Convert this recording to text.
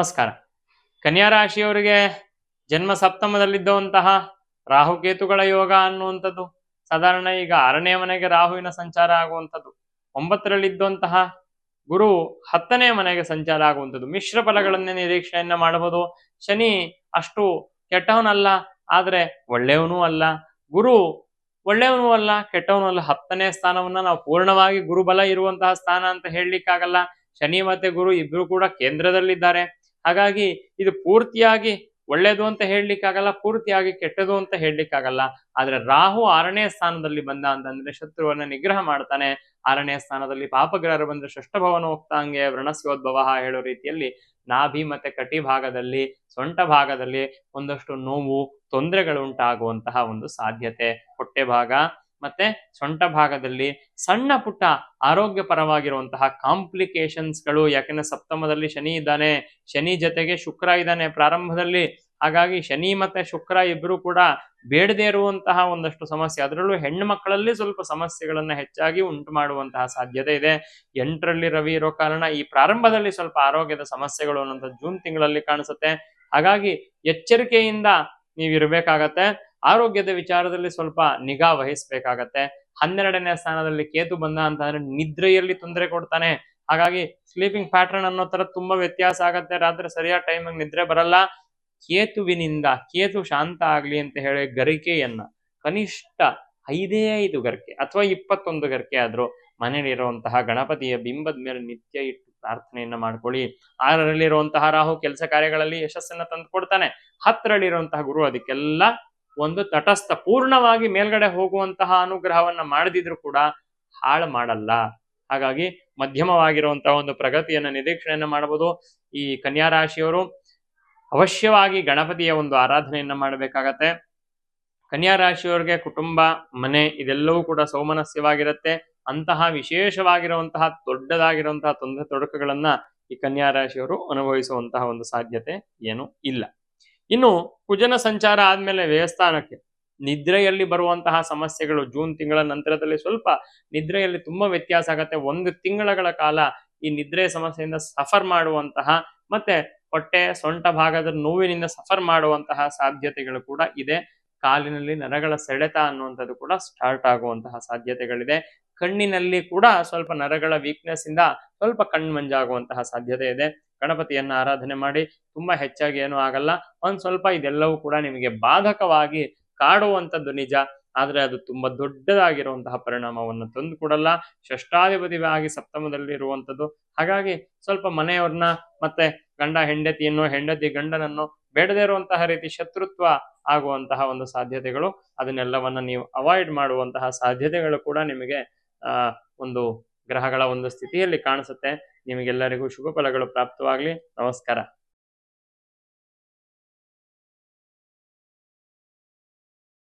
ನಮಸ್ಕಾರ. ಕನ್ಯಾ ರಾಶಿಯವರಿಗೆ ಜನ್ಮ ಸಪ್ತಮದಲ್ಲಿದ್ದಂತಹ ರಾಹುಕೇತುಗಳ ಯೋಗ ಅನ್ನುವಂಥದ್ದು, ಸಾಧಾರಣ ಈಗ ಆರನೇ ಮನೆಗೆ ರಾಹುವಿನ ಸಂಚಾರ ಆಗುವಂಥದ್ದು, ಒಂಬತ್ತರಲ್ಲಿದ್ದಂತಹ ಗುರು ಹತ್ತನೇ ಮನೆಗೆ ಸಂಚಾರ ಆಗುವಂಥದ್ದು, ಮಿಶ್ರ ಫಲಗಳನ್ನೇ ನಿರೀಕ್ಷೆಯನ್ನ ಮಾಡಬಹುದು. ಶನಿ ಅಷ್ಟು ಕೆಟ್ಟವನಲ್ಲ, ಆದ್ರೆ ಒಳ್ಳೆಯವನೂ ಅಲ್ಲ. ಗುರು ಒಳ್ಳೆಯವನು ಅಲ್ಲ, ಕೆಟ್ಟವನು ಅಲ್ಲ. ಹತ್ತನೇ ಸ್ಥಾನವನ್ನ ನಾವು ಪೂರ್ಣವಾಗಿ ಗುರುಬಲ ಇರುವಂತಹ ಸ್ಥಾನ ಅಂತ ಹೇಳಲಿಕ್ಕಾಗಲ್ಲ. ಶನಿ ಮತ್ತೆ ಗುರು ಇಬ್ರು ಕೂಡ ಕೇಂದ್ರದಲ್ಲಿದ್ದಾರೆ. ಹಾಗಾಗಿ ಇದು ಪೂರ್ತಿಯಾಗಿ ಒಳ್ಳೇದು ಅಂತ ಹೇಳಲಿಕ್ಕಾಗಲ್ಲ, ಪೂರ್ತಿಯಾಗಿ ಕೆಟ್ಟದು ಅಂತ ಹೇಳಲಿಕ್ಕಾಗಲ್ಲ. ಆದ್ರೆ ರಾಹು ಆರನೇ ಸ್ಥಾನದಲ್ಲಿ ಬಂದ ಅಂತಂದ್ರೆ ಶತ್ರುವನ್ನ ನಿಗ್ರಹ ಮಾಡ್ತಾನೆ. ಆರನೇ ಸ್ಥಾನದಲ್ಲಿ ಪಾಪಗ್ರಹರು ಬಂದ್ರೆ ಷಷ್ಠಭವನ ಹೋಗ್ತಾಂಗೆ ವ್ರಣಸ್ಯೋದ್ಭವ ಹೇಳೋ ರೀತಿಯಲ್ಲಿ ನಾಭಿ ಮತ್ತೆ ಕಟಿ ಭಾಗದಲ್ಲಿ, ಸೊಂಟ ಭಾಗದಲ್ಲಿ ಒಂದಷ್ಟು ನೋವು ತೊಂದರೆಗಳು ಉಂಟಾಗುವಂತಹ ಒಂದು ಸಾಧ್ಯತೆ. ಹೊಟ್ಟೆ ಭಾಗ ಮತ್ತೆ ಸೊಂಟ ಭಾಗದಲ್ಲಿ ಸಣ್ಣ ಪುಟ್ಟ ಆರೋಗ್ಯ ಪರವಾಗಿರುವಂತಹ ಕಾಂಪ್ಲಿಕೇಶನ್ಸ್ಗಳು ಯಾಕೆಂದ್ರೆ ಸಪ್ತಮದಲ್ಲಿ ಶನಿ ಇದ್ದಾನೆ, ಶನಿ ಜೊತೆಗೆ ಶುಕ್ರ ಇದ್ದಾನೆ ಪ್ರಾರಂಭದಲ್ಲಿ. ಹಾಗಾಗಿ ಶನಿ ಮತ್ತೆ ಶುಕ್ರ ಇಬ್ರು ಕೂಡ ಬೇಡದೇ ಇರುವಂತಹ ಒಂದಷ್ಟು ಸಮಸ್ಯೆ. ಅದರಲ್ಲೂ ಹೆಣ್ಣು ಮಕ್ಕಳಲ್ಲಿ ಸ್ವಲ್ಪ ಸಮಸ್ಯೆಗಳನ್ನ ಹೆಚ್ಚಾಗಿ ಉಂಟು ಮಾಡುವಂತಹ ಸಾಧ್ಯತೆ ಇದೆ. ಎಂಟರಲ್ಲಿ ರವಿ ಇರೋ ಕಾರಣ ಈ ಪ್ರಾರಂಭದಲ್ಲಿ ಸ್ವಲ್ಪ ಆರೋಗ್ಯದ ಸಮಸ್ಯೆಗಳು ಅನ್ನೋಂಥ ಜೂನ್ ತಿಂಗಳಲ್ಲಿ ಕಾಣಿಸುತ್ತೆ. ಹಾಗಾಗಿ ಎಚ್ಚರಿಕೆಯಿಂದ ನೀವು ಇರಬೇಕಾಗತ್ತೆ ಆರೋಗ್ಯದ ವಿಚಾರದಲ್ಲಿ ಸ್ವಲ್ಪ ನಿಗಾ ವಹಿಸ್ಬೇಕಾಗತ್ತೆ. ಹನ್ನೆರಡನೇ ಸ್ಥಾನದಲ್ಲಿ ಕೇತು ಬಂದ ಅಂತಂದ್ರೆ ನಿದ್ರೆಯಲ್ಲಿ ತೊಂದರೆ ಕೊಡ್ತಾನೆ. ಹಾಗಾಗಿ ಸ್ಲೀಪಿಂಗ್ ಪ್ಯಾಟರ್ನ್ ಅನ್ನೋ ತರ ತುಂಬಾ ವ್ಯತ್ಯಾಸ ಆಗತ್ತೆ. ರಾತ್ರಿ ಸರಿಯಾದ ಟೈಮಿಗೆ ನಿದ್ರೆ ಬರಲ್ಲ. ಕೇತುವಿನಿಂದ, ಕೇತು ಶಾಂತ ಆಗ್ಲಿ ಅಂತ ಹೇಳಿ ಗರಿಕೆಯನ್ನ ಕನಿಷ್ಠ ಐದೇ ಐದು ಗರಿಕೆ ಅಥವಾ ಇಪ್ಪತ್ತೊಂದು ಗರಿಕೆ ಆದ್ರೂ ಮನೆಯಲ್ಲಿರುವಂತಹ ಗಣಪತಿಯ ಬಿಂಬದ ಮೇಲೆ ನಿತ್ಯ ಇಟ್ಟು ಪ್ರಾರ್ಥನೆಯನ್ನ ಮಾಡ್ಕೊಳ್ಳಿ. ಆರರಲ್ಲಿರುವಂತಹ ರಾಹು ಕೆಲಸ ಕಾರ್ಯಗಳಲ್ಲಿ ಯಶಸ್ಸನ್ನ ತಂದು ಕೊಡ್ತಾನೆ. ಹತ್ತರಲ್ಲಿರುವಂತಹ ಗುರು ಅದಕ್ಕೆಲ್ಲ ಒಂದು ತಟಸ್ಥ, ಪೂರ್ಣವಾಗಿ ಮೇಲ್ಗಡೆ ಹೋಗುವಂತಹ ಅನುಗ್ರಹವನ್ನ ಮಾಡದಿದ್ರು ಕೂಡ ಹಾಳು ಮಾಡಲ್ಲ. ಹಾಗಾಗಿ ಮಧ್ಯಮವಾಗಿರುವಂತಹ ಒಂದು ಪ್ರಗತಿಯನ್ನ, ನಿರೀಕ್ಷೆಯನ್ನ ಮಾಡಬಹುದು ಈ ಕನ್ಯಾ ರಾಶಿಯವರು ಅವಶ್ಯವಾಗಿ ಗಣಪತಿಯ ಒಂದು ಆರಾಧನೆಯನ್ನ ಮಾಡಬೇಕಾಗತ್ತೆ. ಕನ್ಯಾ ರಾಶಿಯವರಿಗೆ ಕುಟುಂಬ, ಮನೆ ಇದೆಲ್ಲವೂ ಕೂಡ ಸೌಮನಸ್ಯವಾಗಿರುತ್ತೆ. ಅಂತಹ ವಿಶೇಷವಾಗಿರುವಂತಹ, ದೊಡ್ಡದಾಗಿರುವಂತಹ ತೊಂದರೆ ತೊಡಕುಗಳನ್ನ ಈ ಕನ್ಯಾ ರಾಶಿಯವರು ಅನುಭವಿಸುವಂತಹ ಒಂದು ಸಾಧ್ಯತೆ ಏನು ಇಲ್ಲ. ಇನ್ನು ಕುಜನ ಸಂಚಾರ ಆದ್ಮೇಲೆ ದೇವಸ್ಥಾನಕ್ಕೆ ನಿದ್ರೆಯಲ್ಲಿ ಬರುವಂತಹ ಸಮಸ್ಯೆಗಳು ಜೂನ್ ತಿಂಗಳ ನಂತರದಲ್ಲಿ ಸ್ವಲ್ಪ ನಿದ್ರೆಯಲ್ಲಿ ತುಂಬಾ ವ್ಯತ್ಯಾಸ ಆಗತ್ತೆ. ಒಂದು ತಿಂಗಳ ಕಾಲ ಈ ನಿದ್ರೆ ಸಮಸ್ಯೆಯಿಂದ ಸಫರ್ ಮಾಡುವಂತಹ ಮತ್ತೆ ಹೊಟ್ಟೆ ಸೊಂಟ ಭಾಗದ ನೋವಿನಿಂದ ಸಫರ್ ಮಾಡುವಂತಹ ಸಾಧ್ಯತೆಗಳು ಕೂಡ ಇದೆ. ಕಾಲಿನಲ್ಲಿ ನರಗಳ ಸೆಳೆತ ಅನ್ನುವಂಥದ್ದು ಕೂಡ ಸ್ಟಾರ್ಟ್ ಆಗುವಂತಹ ಸಾಧ್ಯತೆಗಳಿದೆ. ಕಣ್ಣಿನಲ್ಲಿ ಕೂಡ ಸ್ವಲ್ಪ ನರಗಳ ವೀಕ್ನೆಸ್ ಇಂದ ಸ್ವಲ್ಪ ಕಣ್ಮಂಜಾಗುವಂತಹ ಸಾಧ್ಯತೆ ಇದೆ. ಗಣಪತಿಯನ್ನ ಆರಾಧನೆ ಮಾಡಿ ತುಂಬಾ ಹೆಚ್ಚಾಗಿ ಏನೂ ಆಗಲ್ಲ. ಒಂದ್ ಸ್ವಲ್ಪ ಇದೆಲ್ಲವೂ ಕೂಡ ನಿಮಗೆ ಬಾಧಕವಾಗಿ ಕಾಡುವಂಥದ್ದು ನಿಜ. ಆದ್ರೆ ಅದು ತುಂಬಾ ದೊಡ್ಡದಾಗಿರುವಂತಹ ಪರಿಣಾಮವನ್ನು ತಂದು ಕೊಡಲ್ಲ. ಷಷ್ಟಾಧಿಪತಿಯಾಗಿ ಸಪ್ತಮದಲ್ಲಿ ಇರುವಂಥದ್ದು. ಹಾಗಾಗಿ ಸ್ವಲ್ಪ ಮನೆಯವ್ರನ್ನ ಮತ್ತೆ ಗಂಡ ಹೆಂಡತಿಯನ್ನು, ಹೆಂಡತಿ ಗಂಡನನ್ನು ಬೇಡದೇ ಇರುವಂತಹ ರೀತಿ ಶತ್ರುತ್ವ ಆಗುವಂತಹ ಒಂದು ಸಾಧ್ಯತೆಗಳು. ಅದನ್ನೆಲ್ಲವನ್ನ ನೀವು ಅವಾಯ್ಡ್ ಮಾಡುವಂತಹ ಸಾಧ್ಯತೆಗಳು ಕೂಡ ನಿಮಗೆ ಒಂದು ಗ್ರಹಗಳ ಒಂದು ಸ್ಥಿತಿಯಲ್ಲಿ ಕಾಣಿಸುತ್ತೆ. ನಿಮಗೆಲ್ಲರಿಗೂ ಶುಭ ಫಲಗಳು ಪ್ರಾಪ್ತವಾಗಲಿ. ನಮಸ್ಕಾರ.